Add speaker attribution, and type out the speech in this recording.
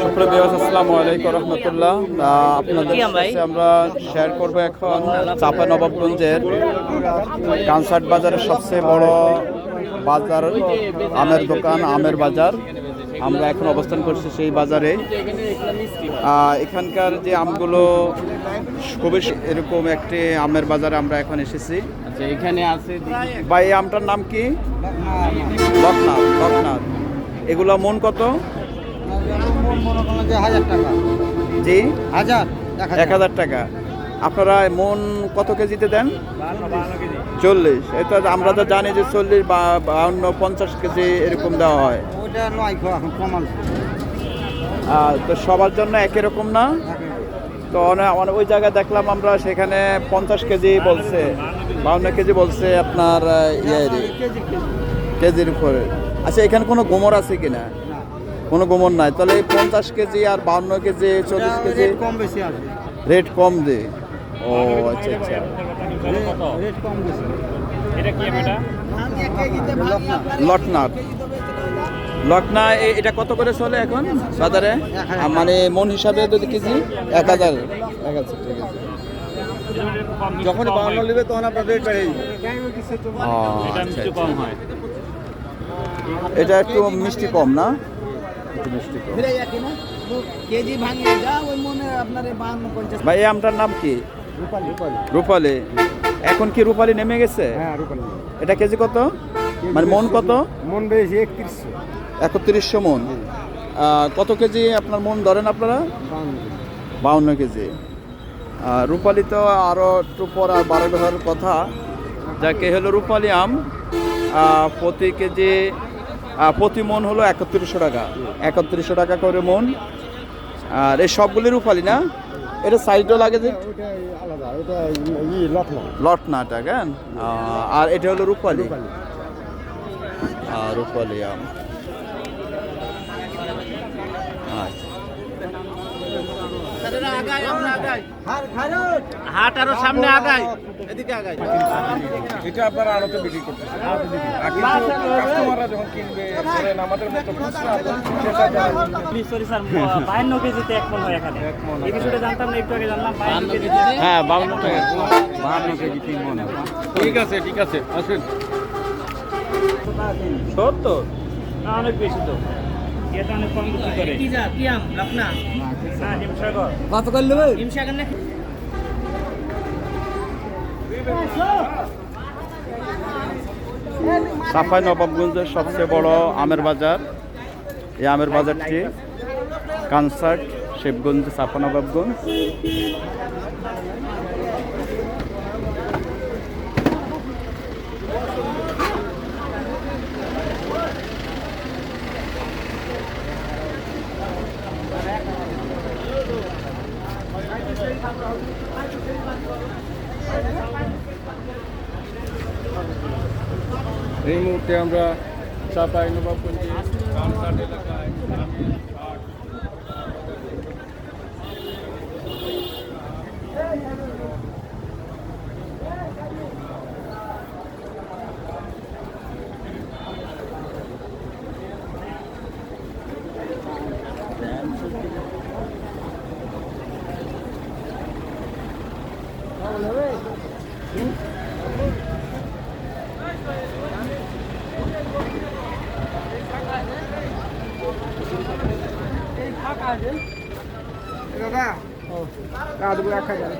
Speaker 1: সুপ্রভিয়াস আসসালামু আলাইকুম রহমতুল্লাহ। আপনাদের সাথে আমরা শেয়ার করব এখন চাপা নবাবগঞ্জের কানসার্ট বাজারের সবচেয়ে বড় বাজার আমের দোকান আমের বাজার। আমরা এখন অবস্থান করছি সেই বাজারে। এখানকার যে আমগুলো খুবই এরকম একটি আমের বাজারে আমরা এখন এসেছি।
Speaker 2: আচ্ছা এখানে আছে।
Speaker 1: ভাই এই আমটার নাম কি? লকনাথ লকনাথ এগুলো মন কত? জি?
Speaker 2: হাজার।
Speaker 1: এক হাজার। টাকা। আপনারা মন কত কেজিতে দেন? চল্লিশ। এটা আমরা তো জানি যে চল্লিশ বা বাউন্ন পঞ্চাশ কেজি এরকম দেওয়া হয়। তো সবার জন্য একই রকম না? তো অনে- অনে- ওই জায়গায় দেখলাম আমরা সেখানে পঞ্চাশ কেজি বলছে। বাউন্ন কেজি বলছে আপনার ইয়ে কেজির উপরে। আচ্ছা এখানে কোনো গোমর আছে কিনা? কোনো গোমর নাই। তাহলে এই পঞ্চাশ কেজি আর বাউন্ন কেজি চল্লিশ কেজি
Speaker 2: কম বেশি আছে।
Speaker 1: রেট কম দে। ও আচ্ছা আচ্ছা।
Speaker 2: রেট কম বেশি।
Speaker 1: লটনাট লটনা এ- এটা কত করে চলে এখন বাজারে? মানে মন হিসাবে যদি কেজি? এক হাজার। এক হাজার ঠিক আছে।
Speaker 2: যখন বাউন্ন নেবে তখন আপনার রেট বেড়ে
Speaker 1: আচ্ছা, আচ্ছা। এটা একটু মিষ্টি কম না? ভাই এই আমটার নাম কি?
Speaker 2: রূপালি।
Speaker 1: এখন কি রূপালি নেমে গেছে?
Speaker 2: হ্যাঁ
Speaker 1: এটা কেজি কত? মানে মন কত?
Speaker 2: মন বেশি একত্রিশশো।
Speaker 1: একত্রিশশো মন। কত কেজি আপনার মন ধরেন আপনারা? বাউন্ন কেজি। আর রূপালি তো আরও একটু পর আর বারো কথা। যাকে হলো রূপালি আম প্রতি কেজি প্রতি মন হলো একত্রিশশো টাকা। একত্রিশশো টাকা করে মন। আর এই সবগুলি রূপালি না? এটা সাইডও লাগে যে লটনাটা কেন? আর এটা হলো রূপালি। রূপালি, আম। আচ্ছা।
Speaker 2: হাট আরও সামনে আগায়। এদিকে আগায়।
Speaker 3: এটা আপনারা আড়তে বিক্রি করতেছে। আর কিন্তু কাস্টমাররা যখন কিনবে আমাদের মতো খুচরা সেটা যারা
Speaker 4: সরি স্যার বায়ান্ন কেজিতে এক মন হয় এখানে। এই বিষয়টা জানতাম না একটু আগে জানলাম বায়ান্ন কেজিতে
Speaker 1: হ্যাঁ বাউন্ন টাকা।
Speaker 2: বাহান্ন কেজি তিন মন
Speaker 3: ঠিক আছে ঠিক আছে আসেন।
Speaker 1: সত্তর?
Speaker 4: না অনেক বেশি তো। এটা অনেক কম বিক্রি করে।
Speaker 5: কি যা কি আম? লখনা
Speaker 4: না হিমসাগর।
Speaker 2: কত করে নেবে
Speaker 5: হিমসাগর না
Speaker 1: সাফাই নবাবগঞ্জের সবচেয়ে বড় আমের বাজার। এই আমের বাজারটি কনসার্ট শিবগঞ্জ সাফা নবাবগঞ্জ।
Speaker 3: এই মুহূর্তে আমরা চাপাই নবাবগঞ্জে কামসাট এলাকায়
Speaker 2: দাদা রাত রাখা যাবে